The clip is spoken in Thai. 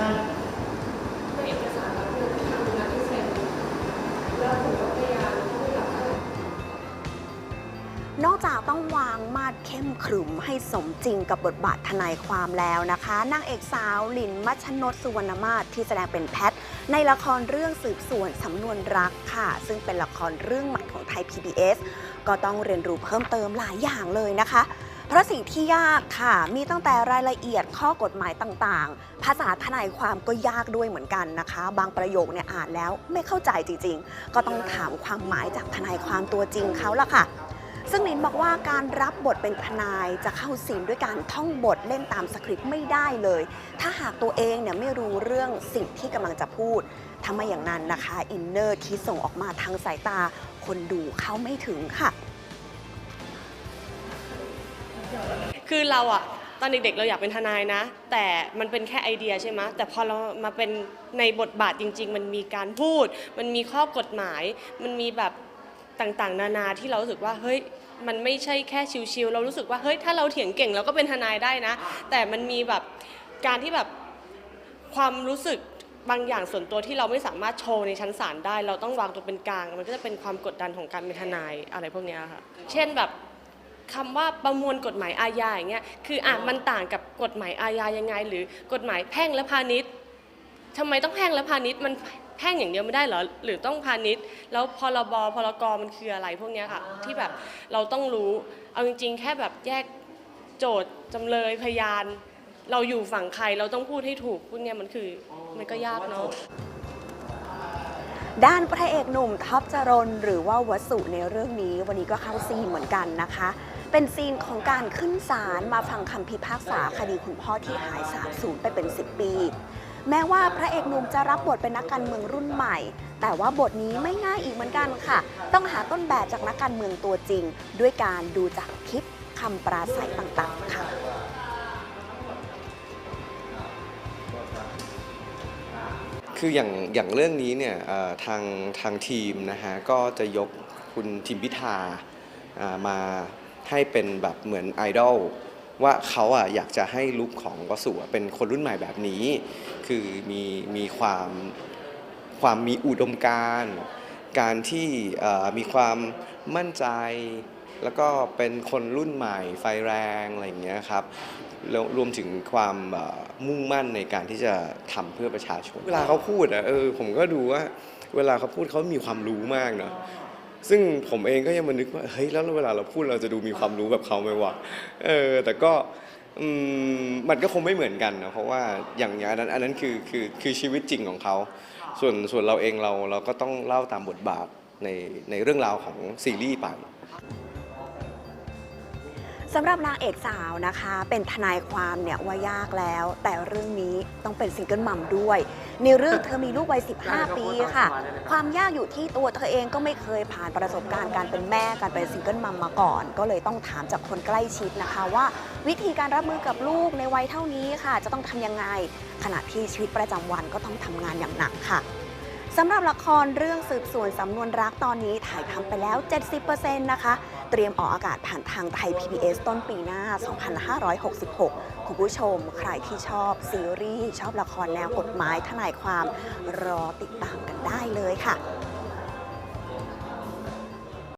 ช่ในเอกสารรับเงินทางนักที่เซ็นแล้วผมก็พยายามไม่รับเงินนอกจากต้องวางมาดเข้มขรึมให้สมจริงกับบทบาททนายความแล้วนะคะนางเอกสาวหลินมัชนดสุวรรณมาศที่แสดงเป็นแพท ในละครเรื่องสืบสวนสำนวนรักค่ะ ซึ่งเป็นละครเรื่องใหม่ของไทย PBS ก็ต้องเรียนรู้เพิ่มเติมหลายอย่างเลยนะคะ เพราะสิ่งที่ยากค่ะ มีตั้งแต่รายละเอียดข้อกฎหมายต่างๆ ภาษาทนายความก็ยากด้วยเหมือนกันนะคะ บางประโยคเนี่ยอ่านแล้วไม่เข้าใจจริง ๆ ก็ต้องถามความหมายจากทนายความตัวจริงเขาละค่ะ ซึ่งลินบอกว่าการรับบทเป็นทนายจะเข้าซีนด้วยการท่องบทเล่นตามสคริปต์ไม่ได้เลย ถ้าหากตัวเองเนี่ยไม่รู้เรื่องสิ่งที่กำลังจะพูดถ้าไมอย่างนั้นนะคะอินเนอร์ที่ส่งออกมาทางสายตา คนดูเข้าไม่ถึงค่ะ คือเราอะตอนเด็กๆเราอยากเป็นทนายนะ แต่มันเป็นแค่ไอเดียใช่ไหมแต่พอเรามาเป็นในบทบาทจริง ๆ มันมีการพูด มันมีข้อกฎหมาย มันมีแบบต่างๆ นานาที่เรารู้สึกว่าเฮ้ยมันไม่ใช่แค่ชิวๆเรารู้สึกว่าเฮ้ยถ้าเราเถียงเก่งเราก็เป็นทนายได้นะ แต่มันมีแบบการที่แบบความรู้สึกบางอย่างส่วนตัวที่เราไม่สามารถโชว์ในชั้นศาลได้ เราต้องวางตัวเป็นกลาง มันก็จะเป็นความกดดันของการเป็นทนายอะไรพวกนี้ค่ะ เช่นแบบ คำว่าประมวลกฎหมายอาญาอย่างเงี้ยคืออะมันต่างกับกฎหมายอาญายังไง หรือกฎหมายแพ่งและพาณิชย์ทำไมต้องแพ่งและพาณิชย์มันแพ่งอย่างเดียวไม่ได้เหรอหรือต้องพาณิชย์ แล้วพรบพรกมันคืออะไรพวกเนี้ยค่ะที่แบบเราต้องรู้เอาจริง ๆ แค่แบบแยกโจทย์จำเลยพยาน เราอยู่ฝั่งใครเราต้องพูดให้ถูกพวกเนี้ยมันคือมันก็ยากเนาะด้านพระเอกหนุ่มท็อปจรนหรือว่าวสุในเรื่องนี้ วันนี้ก็เข้าซีนเหมือนกันนะคะ เป็นซีนของการขึ้นศาลมาฟังคำพิพากษาคดีคุณพ่อที่หายสาบสูญไปเป็น 10 ปี แม้ว่าพระเอกหนุ่มจะรับบทเป็นนักการเมืองรุ่นใหม่ แต่ว่าบทนี้ไม่ง่ายอีกเหมือนกันค่ะ ต้องหาต้นแบบจากนักการเมืองตัวจริง ด้วยการดูจากคลิปคำปราศัยต่างๆค่ะคืออย่างอย่างเรื่องนี้เนี่ยทางทางทีมนะฮะก็จะยกคุณทิมพิธามา ให้เป็นแบบเหมือนไอดอลว่าเขาอะอยากจะให้ลุคของวสุอะเป็นคนรุ่นใหม่แบบนี้ คือมีมีความความมีอุดมการณ์การที่มีความมั่นใจ แล้วก็เป็นคนรุ่นใหม่ไฟแรงอะไรอย่างเงี้ยครับแล้วรวมถึงความมุ่งมั่นในการที่จะทำเพื่อประชาชน เวลาเขาพูดอะเออผมก็ดูว่าเวลาเขาพูดเขามีความรู้มากเนาะ ซึ่งผมเองก็ยังมานึกว่าเฮ้ยแล้วเวลาเราพูดเราจะดูมีความรู้แบบเขาไหมวะเออแต่ก็อืมมันก็คงไม่เหมือนกันนะเพราะว่าอย่างอย่างอันนั้นอันนั้นคือคือคือชีวิตจริงของเขา ส่วนส่วนเราเองเราเราก็ต้องเล่าตามบทบาทในในเรื่องราวของซีรีส์ไป สำหรับนางเอกสาวนะคะ เป็นทนายความเนี่ยว่ายากแล้ว แต่เรื่องนี้ต้องเป็นซิงเกิลมัมด้วย ในเรื่องเธอมีลูกวัย 15 ปีค่ะ ความยากอยู่ที่ตัวเธอเองก็ไม่เคยผ่านประสบการณ์การเป็นแม่การเป็นซิงเกิลมัมมาก่อน ก็เลยต้องถามจากคนใกล้ชิดนะคะว่า วิธีการรับมือกับลูกในวัยเท่านี้ค่ะ จะต้องทำยังไงขณะที่ชีวิตประจำวันก็ต้องทำงานอย่างหนักค่ะสำหรับละครเรื่องสืบสวนสำนวนรักตอนนี้ถ่ายทำไปแล้ว 70%นะคะ เตรียมออกอากาศผ่านทางไทย PBS ต้นปีหน้า 2566 คุณผู้ชม ใครที่ชอบซีรีส์ ชอบละครแนวกฎหมายทนายความรอติดตามกันได้เลยค่ะ